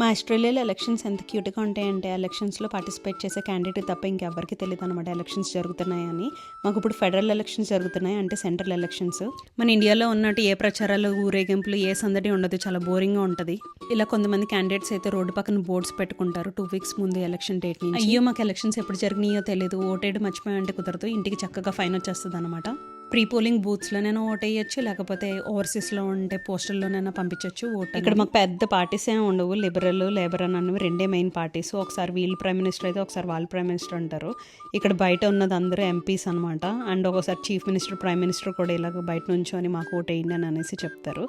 మా ఆస్ట్రేలియాలో ఎలక్షన్స్ ఎంత క్యూట్గా ఉంటాయంటే ఎలక్షన్స్లో పార్టిసిపేట్ చేసే క్యాండిడేట్ తప్ప ఇంకెవరికి తెలియదు అనమాట ఎలక్షన్స్ జరుగుతున్నాయని. మాకు ఇప్పుడు ఫెడరల్ ఎలక్షన్స్ జరుగుతున్నాయి అంటే సెంట్రల్ ఎలక్షన్స్. మన ఇండియాలో ఉన్నట్టు ఏ ప్రచారాలు ఊరేగింపులు ఏ సందడి ఉండదు చాలా బోరింగ్గా ఉంటుంది. ఇలా కొంతమంది క్యాండిడేట్స్ అయితే రోడ్డు పక్కన బోర్డ్స్ పెట్టుకుంటారు టూ వీక్స్ ముందు ఎలక్షన్ డేట్ అయ్యో మాకు ఎలక్షన్స్ ఎప్పుడు జరిగినాయో తెలియదు ఓటేడు మర్చిపోయాయంటే కుదరదు ఇంటికి చక్కగా ఫైన్ వచ్చేస్తుంది అనమాట ప్రీ పోలింగ్ బూత్స్లోనైనా ఓట్ వేయచ్చు లేకపోతే ఓవర్సీస్లో ఉంటే పోస్టల్లోనైనా పంపించవచ్చు ఓట్ ఇక్కడ మాకు పెద్ద పార్టీస్ ఏమి ఉండవు. లిబరల్ లేబర్ అని అన్నవి రెండే మెయిన్ పార్టీస్. ఒకసారి వీళ్ళు ప్రైమ్ మినిస్టర్ అయితే ఒకసారి వాళ్ళు ప్రైమ్ మినిస్టర్ అంటారు. ఇక్కడ బయట ఉన్నది అందరూ ఎంపీస్ అనమాట అండ్ ఒకసారి చీఫ్ మినిస్టర్ ప్రైమ్ మినిస్టర్ కూడా ఇలాగ బయట నుంచొని మాకు ఓట్ వేయండి అని అనేసి చెప్తారు.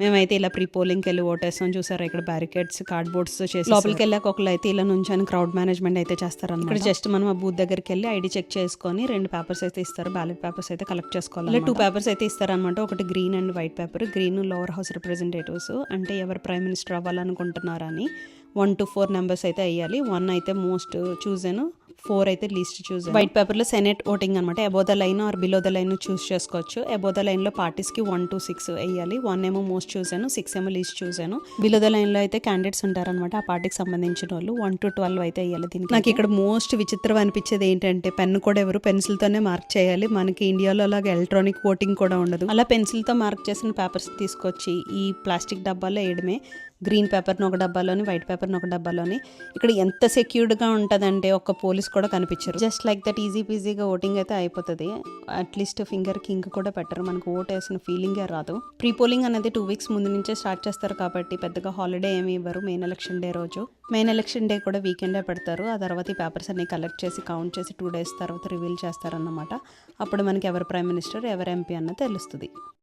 మేమైతే ఇలా ప్రీ పోలింగ్కి వెళ్ళి ఓటేస్తాం చూసారా? ఇక్కడ బ్యారికేడ్స్ కార్డ్బోర్డ్స్ చేసి లోపలికి వెళ్ళాక ఒకళ్ళు అయితే ఇలా నుంచొని క్రౌడ్ మేనేజ్మెంట్ అయితే చేస్తారు ఇక్కడ జస్ట్ మనం ఆ బూత్ దగ్గరికి వెళ్ళి ఐడి చెక్ చేసుకొని రెండు పేపర్స్ అయితే ఇస్తారు. బ్యాలెట్ పేపర్స్ అయితే కలెక్ట్ చేసుకోవాలి ఇలా టూ పేపర్స్ అయితే ఇస్తారనమాట ఒకటి green and white paper green lower house representatives అంటే ఎవరు ప్రైమ్ మినిస్టర్ అవ్వాలనుకుంటున్నారని. వన్ టు ఫోర్ నెంబర్స్ అయితే వేయాలి వన్ అయితే మోస్ట్ చూసాను. ఫోర్ అయితే లీస్ట్ చూస్ వైట్ పేపర్లో సెనెట్ ఓటింగ్ అనమాట above the line or below the line choose చేసుకోవచ్చు. అబో ద లైన్లో పార్టీస్కి వన్ టు సిక్స్ వేయాలి వన్ ఏమో మోస్ట్ చూసాను. సిక్స్ ఏమో లీస్ట్ చూసాను. బిలో ద లైన్లో అయితే క్యాండిడేట్స్ ఉంటారనమాట ఆ పార్టీకి సంబంధించిన వాళ్ళు. వన్ టు ట్వెల్వ్ అయితే వేయాలి దీనికి. నాకు ఇక్కడ మోస్ట్ విచిత్రం అనిపించేది ఏంటంటే పెన్ కూడా ఎవరు పెన్సిల్తోనే మార్క్ చేయాలి. మనకి ఇండియాలో అలాగే ఎలక్ట్రానిక్ ఓటింగ్ కూడా ఉండదు. అలా పెన్సిల్తో మార్క్ చేసిన పేపర్స్ తీసుకొచ్చి ఈ ప్లాస్టిక్ డబ్బాలో వేయడమే. గ్రీన్ పేపర్ని ఒక డబ్బాలోని వైట్ పేపర్ని ఒక డబ్బాలోని. ఇక్కడ ఎంత సెక్యూర్డ్గా ఉంటుందంటే ఒక పోలీస్ కూడా కనిపించరు. జస్ట్ లైక్ దట్ ఈజీ పీజీగా ఓటింగ్ అయితే అయిపోతుంది. అట్లీస్ట్ ఫింగర్ కింగ్ కూడా పెట్టరు. మనకు ఓట్ వేసిన ఫీలింగే రాదు. ప్రీ పోలింగ్ అనేది టూ వీక్స్ ముందు నుంచే స్టార్ట్ చేస్తారు కాబట్టి పెద్దగా హాలిడే ఏమి ఇవ్వరు. మెయిన్ ఎలక్షన్ డే రోజు. మెయిన్ ఎలక్షన్ డే కూడా వీకెండే పెడతారు. ఆ తర్వాత ఈ పేపర్స్ అన్ని కలెక్ట్ చేసి కౌంట్ చేసి టూ డేస్ తర్వాత రివీల్ చేస్తారన్నమాట. అప్పుడు మనకి ఎవరు ప్రైమ్ మినిస్టర్ ఎవరు ఎంపీ అన్నది తెలుస్తుంది.